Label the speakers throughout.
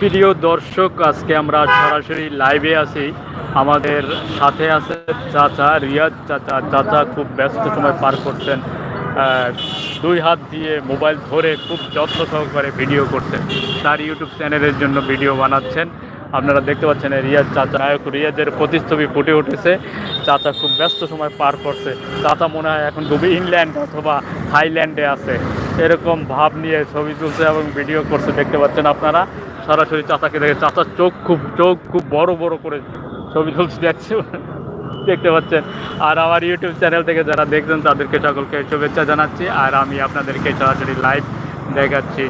Speaker 1: প্রিয় দর্শক, আজকে আমরা সরাসরি লাইভে আছি। আমাদের সাথে আছে চাচা, রিয়াজ চাচা। চাচা খুব ব্যস্ত সময় পার করছেন। দুই হাত দিয়ে মোবাইল ধরে খুব যত্ন সহকারে ভিডিও করছেন। তার ইউটিউব চ্যানেলের জন্য ভিডিও বানাচ্ছেন। আপনারা দেখতে পাচ্ছেন রিয়াজ চাচা। নায়ক রিয়াজের প্রতিচ্ছবি ফুটে উঠেছে। চাচা খুব ব্যস্ত সময় পার করছে। চাচা মনে হয় এখন খুব ইংল্যান্ড অথবা থাইল্যান্ডে আছে। এরকম ভাব নিয়ে ছবি তুলছে এবং ভিডিও করছে। দেখতে পাচ্ছেন আপনারা। সরাসরি চাচাকে দেখে চাচার চোখ খুব চোখ খুব বড় বড় করে ছবি তুলছে দেখছে। দেখতে পাচ্ছেন। আর আমার ইউটিউব চ্যানেল থেকে যারা দেখছেন, তাদেরকে সকলকে শুভেচ্ছা জানাচ্ছি। আর আমি আপনাদেরকে সরাসরি লাইভ দেখাচ্ছি।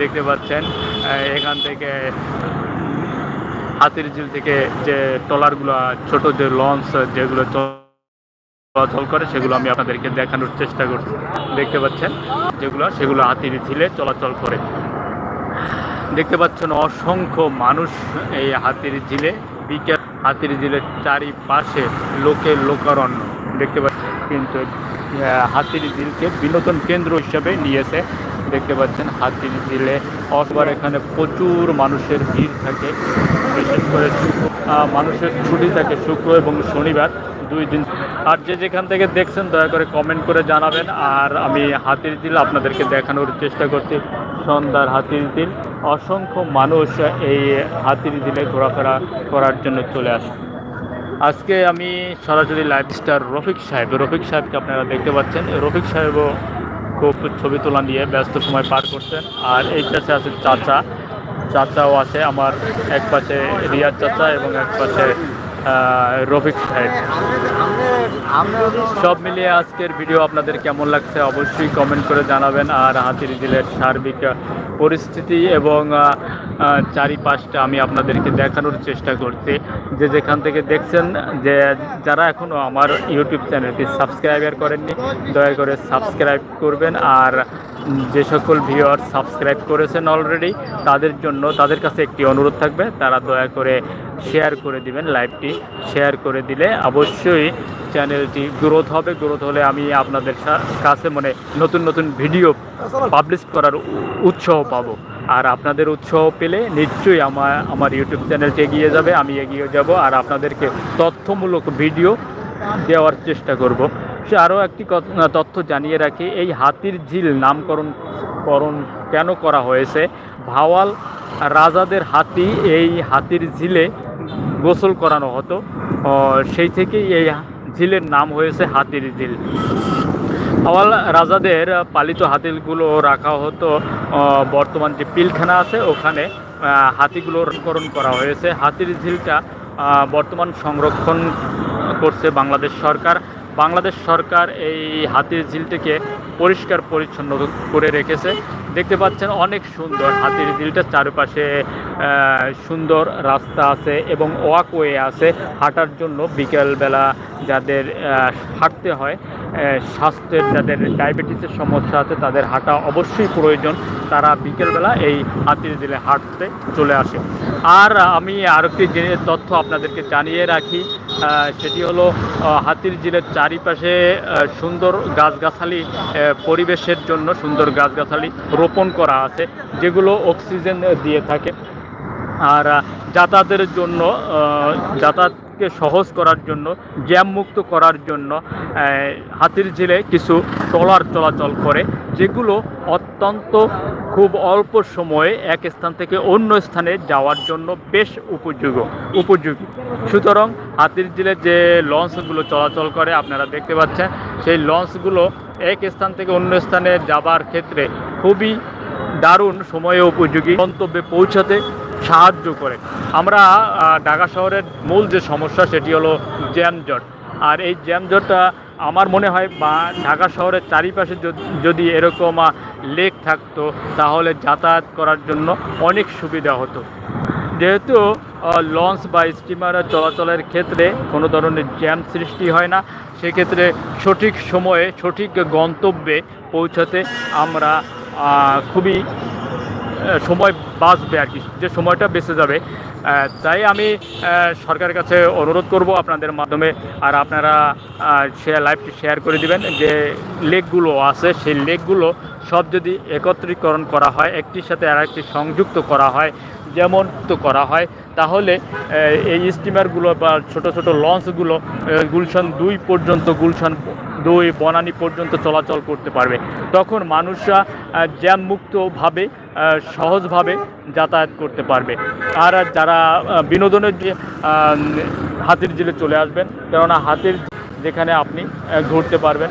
Speaker 1: দেখতে পাচ্ছেন এখান থেকে হাতির ঝিল থেকে যে ট্রলারগুলো, ছোট যে লঞ্চ যেগুলো চলাচল করে, সেগুলো আমি আপনাদেরকে দেখানোর চেষ্টা করছি। দেখতে পাচ্ছেন, যেগুলো, সেগুলো হাতির ঝিলে চলাচল করে। দেখতে পাচ্ছেন অসংখ্য মানুষ এই হাতির ঝিলে। বিকেল হাতির ঝিলের চারিপাশে লোকের লোকারণ্য। দেখতে পাচ্ছেন, কিন্তু হাতির ঝিলকে বিনোদন কেন্দ্র হিসেবে নিয়েছে। দেখতে পাচ্ছেন, হাতির ঝিলে অসবার এখানে প্রচুর মানুষের ভিড় থাকে। বিশেষ করে মানুষের ছুটি থাকে শুক্র এবং শনিবার, দুই দিন। আর যে যেখান থেকে দেখছেন, দয়া করে কমেন্ট করে জানাবেন। আর আমি হাতির ঝিল আপনাদেরকে দেখানোর চেষ্টা করছি। সন্ধ্যার হাতির ঝিল অসংখ্য মানুষ এই হাতির ঝিলে ঘোরাফেরা করার জন্য চলে আসে। আজকে আমি সরাসরি লাইভ স্টার রফিক সাহেব। রফিক সাহেবকে আপনারা দেখতে পাচ্ছেন। রফিক সাহেবও খুব ছবি তোলা নিয়ে ব্যস্ত সময় পার করছেন। আর এই কাছে আছে চাচা। চাচাও আছে, আমার এক পাশে রিয়াজ চাচা এবং এক পাশে রফিক সাহেব। সব মিলিয়ে আজকের ভিডিও আপনাদের কেমন লাগছে অবশ্যই কমেন্ট করে জানাবেন। আর হাতির জেলের সার্বিক পরিস্থিতি এবং চারিপাশটা আমি আপনাদেরকে দেখানোর চেষ্টা করছি। যে যেখান থেকে দেখছেন, যে যারা এখনও আমার ইউটিউব চ্যানেলটি সাবস্ক্রাইবার করেননি, দয়া করে সাবস্ক্রাইব করবেন। আর যে সকল ভিউয়ার সাবস্ক্রাইব করেছেন অলরেডি তাদের জন্য তাদের কাছে একটি অনুরোধ থাকবে। তারা দয়া করে শেয়ার করে দিবেন লাইভটি শেয়ার করে দিলে অবশ্যই চ্যানেলটি গ্রোথ হবে। গ্রোথ হলে আমি আপনাদের কাছে মানে নতুন নতুন ভিডিও পাবলিশ করার উৎসাহ পাবো। আর আপনাদের উৎসাহ পেলে নিশ্চয়ই আমার আমার ইউটিউব চ্যানেলটি এগিয়ে যাবে, আমি এগিয়ে যাব। আর আপনাদেরকে তথ্যমূলক ভিডিও দেওয়ার চেষ্টা করব। সে আরও একটি তথ্য জানিয়ে রাখি, এই হাতির ঝিল নামকরণ করণ কেন করা হয়েছে? ভাওয়াল রাজাদের হাতি এই হাতির ঝিলে গোসল করানো হতো। সেই থেকেই এই ঝিলের নাম হয়েছে হাতির ঝিল। আওয়াল রাজাদের পালিত হাতিগুলো রাখা হতো বর্তমান যে পিলখানা আছে, ওখানে হাতিগুলো করণ করা হয়েছে। হাতির ঝিলটা বর্তমান সংরক্ষণ করছে বাংলাদেশ সরকার। বাংলাদেশ সরকার এই হাতির ঝিলটিকে পরিষ্কার পরিচ্ছন্ন করে রেখেছে। দেখতে পাচ্ছেন অনেক সুন্দর হাতির ঝিলটার চারপাশে সুন্দর রাস্তা আছে এবং ওয়াকওয়ে আছে হাঁটার জন্য বিকেলবেলা যাদের হাঁটতে হয় স্বাস্থ্যের যাদের ডায়াবেটিসের সমস্যা আছে তাদের হাঁটা অবশ্যই প্রয়োজন। তারা বিকেলবেলা এই হাতির ঝিলে হাঁটতে চলে আসে। আর আমি আরেকটি জিনিস তথ্য আপনাদেরকে জানিয়ে রাখি সেটি হলো হাতির জিলের চারিপাশে সুন্দর গাছগাছালি পরিবেশের জন্য সুন্দর গাছগাছালি রোপণ করা আছে যেগুলো অক্সিজেন দিয়ে থাকে। আর যাতায়াতের জন্য আহ, যাতায়াতকে সহজ করার জন্য, জ্যাম মুক্ত করার জন্য হাতির ঝিলে কিছু ট্রলার চলাচল করে, যেগুলো অত্যন্ত খুব অল্প সময়ে এক স্থান থেকে অন্য স্থানে যাওয়ার জন্য বেশ উপযোগী উপযোগী। সুতরাং হাতির ঝিলে যে লঞ্চগুলো চলাচল করে, আপনারা দেখতে পাচ্ছেন, সেই লঞ্চগুলো এক স্থান থেকে অন্য স্থানে যাবার ক্ষেত্রে খুবই দারুণ, সময়ে উপযোগী। গন্তব্যে পৌঁছাতে সাহায্য করে। আমরা ঢাকা শহরের মূল যে সমস্যা সেটি হলো জ্যামজট। আর এই জ্যামজটটা আমার মনে হয় বা ঢাকা শহরের চারিপাশে যদি- এরকম লেক থাকতো তাহলে যাতায়াত করার জন্য অনেক সুবিধা হতো। যেহেতু লঞ্চ বা স্টিমারের চলাচলের ক্ষেত্রে কোনো ধরনের জ্যাম সৃষ্টি হয় না, সেক্ষেত্রে সঠিক সময়ে সঠিক গন্তব্যে পৌঁছাতে আমরা খুবই সময় বাঁচবে আর কি, যে সময়টা বেঁচে যাবে। তাই আমি সরকারের কাছে অনুরোধ করব আপনাদের মাধ্যমে, আর আপনারা শেয়ার লাইভটি শেয়ার করে দিবেন, যে লেকগুলো আছে, সেই লেকগুলো সব যদি একত্রীকরণ করা হয়, একটির সাথে আর একটি সংযুক্ত করা হয় যেমন তো করা হয়, তাহলে এই স্টিমারগুলো বা ছোট ছোট লঞ্চগুলো গুলশান দুই পর্যন্ত, গুলশান দুই, বনানী পর্যন্ত চলাচল করতে পারবে। তখন মানুষরা জ্যাম মুক্তভাবে সহজভাবে যাতায়াত করতে পারবে। আর যারা বিনোদনের যে হাতির জিলে চলে আসবেন, কেননা হাতির যেখানে আপনি ঘুরতে পারবেন,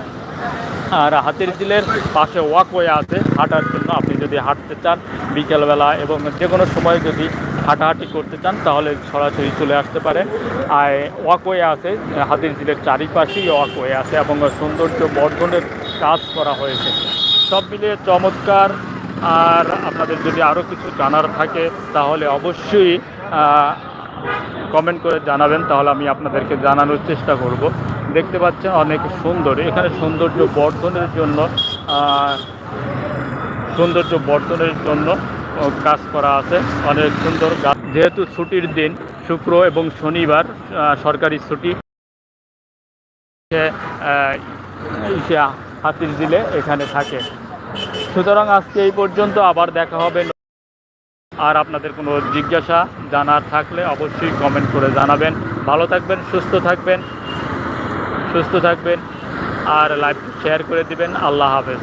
Speaker 1: আর হাতির ঝিলের পাশে ওয়াকওয়ে আছে, হাঁটার জন্য আপনি যদি হাঁটতে চান, বিকেলবেলা এবং যে কোনো সময় যদি হাঁটাহাঁটি করতে চান, তাহলে সরাসরি চলে আসতে পারে আর ওয়াকওয়ে আছে, হাতির ঝিলের চারিপাশেই ওয়াকওয়ে আছে এবং সৌন্দর্য বর্ধনের কাজ করা হয়েছে। সব মিলিয়ে চমৎকার আর আপনাদের যদি আরও কিছু জানার থাকে, তাহলে অবশ্যই কমেন্ট করে জানাবেন, তাহলে আমি আপনাদেরকে জানানোর চেষ্টা করব। দেখতে পাচ্ছেন অনেক সুন্দর, এখানে সৌন্দর্য বর্ধনের জন্য সৌন্দর্য বর্ধনের জন্য কাজ করা আছে। অনেক সুন্দর গাছ যেহেতু ছুটির দিন, শুক্র এবং শনিবার সরকারি ছুটি হাতির দিলে এখানে থাকে। সুতরাং আজকে এই পর্যন্ত আবার দেখা হবে। আর আপনাদের কোনো জিজ্ঞাসা জানার থাকলে অবশ্যই কমেন্ট করে জানাবেন। ভালো থাকবেন, সুস্থ থাকবেন সুস্থ থাকবেন। আর লাইভ শেয়ার করে দিবেন। আল্লাহ হাফেজ।